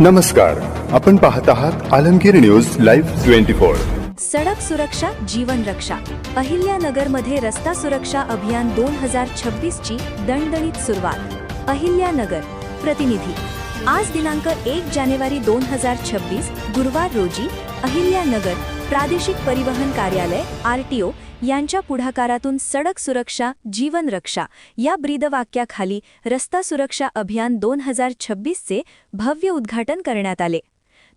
नमस्कार. आपण पाहत आहात Alamgir news live twenty four. सडक सुरक्षा जीवन रक्षा. अहिल्यानगरमध्ये रस्ता सुरक्षा अभियान दोन हजार छब्बीस ची दणदणीत सुरुवात. अहिल्यानगर प्रतिनिधी. आज दिनांक एक जानेवारी दोन हजार छब्बीस गुरुवार रोजी अहिल्यानगर प्रादेशिक परिवहन कार्यालय आरटीओ यांच्या पुढाकारातून सडक सुरक्षा जीवन रक्षा या ब्रीदवाक्याखाली रस्ता सुरक्षा अभियान दोन हजार छब्बीसचे भव्य उद्घाटन करण्यात आले.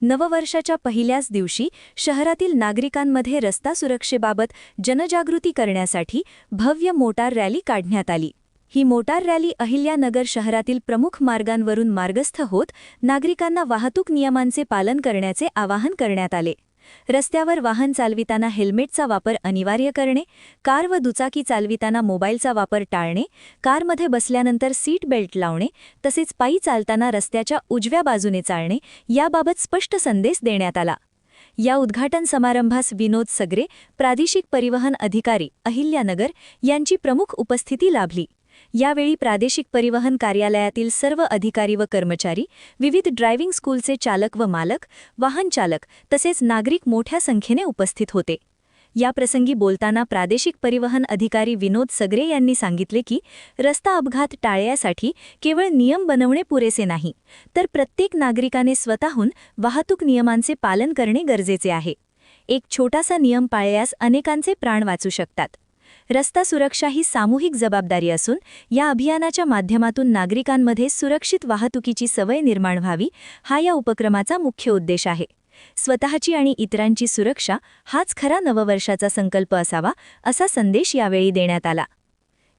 नववर्षाच्या पहिल्याच दिवशी शहरातील नागरिकांमध्ये रस्ता सुरक्षेबाबत जनजागृती करण्यासाठी भव्य मोटार रॅली काढण्यात आली. ही मोटार रॅली अहिल्यानगर शहरातील प्रमुख मार्गांवरून मार्गस्थ होत नागरिकांना वाहतूक नियमांचे पालन करण्याचे आवाहन करण्यात आले. रस्त्यावर वाहन चालविताना हेल्मेटचा वापर अनिवार्य करणे कार व दुचाकी चालविताना मोबाईलचा वापर टाळणे कारमध्ये बसल्यानंतर सीट बेल्ट लावणे तसेच पायी चालताना रस्त्याच्या उजव्या बाजूने चालणे याबाबत स्पष्ट संदेश देण्यात आला. या उद्घाटन समारंभास विनोद सगरे प्रादेशिक परिवहन अधिकारी अहिल्यानगर यांची प्रमुख उपस्थिती लाभली. यावेळी प्रादेशिक परिवहन कार्यालयातील सर्व अधिकारी व कर्मचारी विविध ड्रायव्हिंग स्कूलचे चालक व मालक वाहन चालक तसेच नागरिक मोठ्या संख्येने उपस्थित होते. याप्रसंगी बोलताना प्रादेशिक परिवहन अधिकारी विनोद सगरे यांनी सांगितले की रस्ता अपघात टाळण्यासाठी केवळ नियम बनवणे पुरेसे नाही तर प्रत्येक नागरिकाने स्वतःहून वाहतूक नियमांचे पालन करणे गरजेचे आहे. एक छोटासा नियम पाळल्यास अनेकांचे प्राण वाचू शकतात. रस्ता सुरक्षा ही सामूहिक जबाबदारी असून या अभियानाच्या माध्यमातून नागरिकांमध्ये सुरक्षित वाहतुकीची सवय निर्माण व्हावी हा या उपक्रमाचा मुख्य उद्देश आहे. स्वतःची आणि इतरांची सुरक्षा हाच खरा नववर्षाचा संकल्प असावा असा संदेश यावेळी देण्यात आला.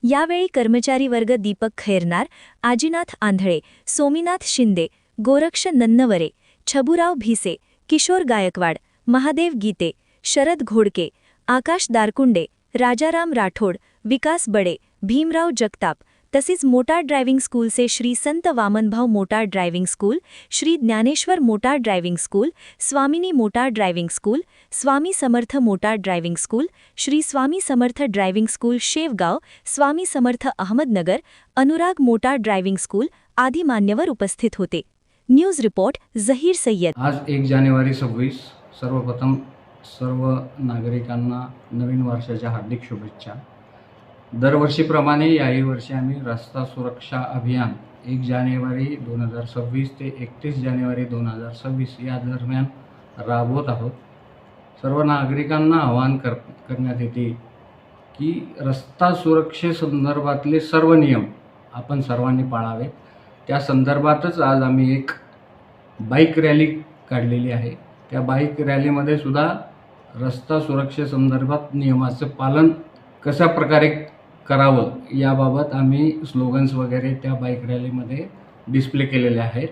यावेळी कर्मचारी वर्ग दीपक खैरनार आजीनाथ आंधळे सोमीनाथ शिंदे गोरक्ष नन्नवरे छबुराव भिसे किशोर गायकवाड महादेव गीते शरद घोडके आकाश दारकुंडे राजाराम राठोड विकास बडे भीमराव जगताप तसेच मोटार ड्रायव्हिंग स्कूलचे Shri Sant Wamanbhau motor driving school Shri Dnyaneshwar motor driving school Swamini motor driving school Swami Samarth motor driving school Shri Swami Samarth driving school Shevgaon Swami Samarth Ahmednagar Anurag motor driving school आदी मान्यवर उपस्थित होते. News report Zaheer Sayyad. आज एक जानेवारी सव्वीस सर्वप्रथम सर्व नागरिकांना नवीन वर्षाच्या हार्दिक शुभेच्छा. दरवर्षीप्रमाणे याही वर्षी आम्ही रस्ता सुरक्षा अभियान एक जानेवारी दोन हजार सव्वीस ते एकतीस जानेवारी दोन हजार सव्वीस या दरम्यान राबवत आहोत. सर्व नागरिकांना आवाहन कर करण्यात येते की रस्ता सुरक्षेसंदर्भातले सर्व नियम आपण सर्वांनी पाळावे. त्या संदर्भातच आज आम्ही एक बाईक रॅली काढलेली आहे. त्या बाईक रॅलीमध्ये सुद्धा रस्ता सुरक्षेसंदर्भात नियमाचं पालन कशा प्रकारे करावं याबाबत आम्ही स्लोगन्स वगैरे त्या बाईक रॅलीमध्ये डिस्प्ले केलेले आहेत.